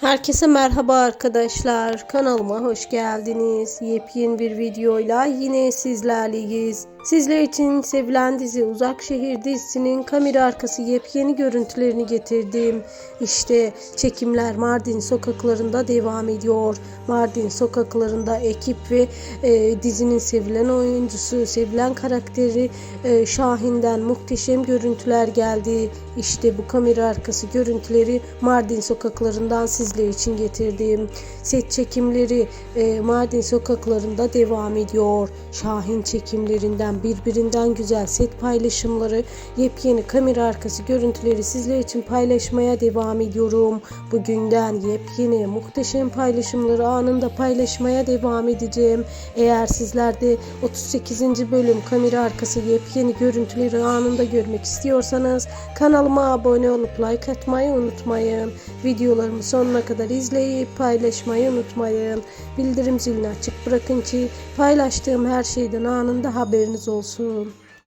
Herkese merhaba arkadaşlar. Kanalıma hoş geldiniz. Yepyeni bir videoyla yine sizlerleyiz. Sizler için sevilen dizi Uzak Şehir dizisinin kamera arkası yepyeni görüntülerini getirdim. İşte çekimler Mardin sokaklarında devam ediyor. Mardin sokaklarında ekip ve e, dizinin sevilen oyuncusu, sevilen karakteri e, Şahin'den muhteşem görüntüler geldi. İşte bu kamera arkası görüntüleri Mardin sokaklarından sizler için getirdim. Set çekimleri e, Mardin sokaklarında devam ediyor. Şahin çekimlerinden birbirinden güzel set paylaşımları, yepyeni kamera arkası görüntüleri sizler için paylaşmaya devam ediyorum. Bugünden yepyeni muhteşem paylaşımları anında paylaşmaya devam edeceğim. Eğer sizler de 38. bölüm kamera arkası yepyeni görüntüleri anında görmek istiyorsanız kanalıma abone olup like atmayı unutmayın. Videolarımı sonuna kadar izleyip paylaşmayı unutmayın. Bildirim zilini açık bırakın ki paylaştığım her şeyden anında haberiniz olsun.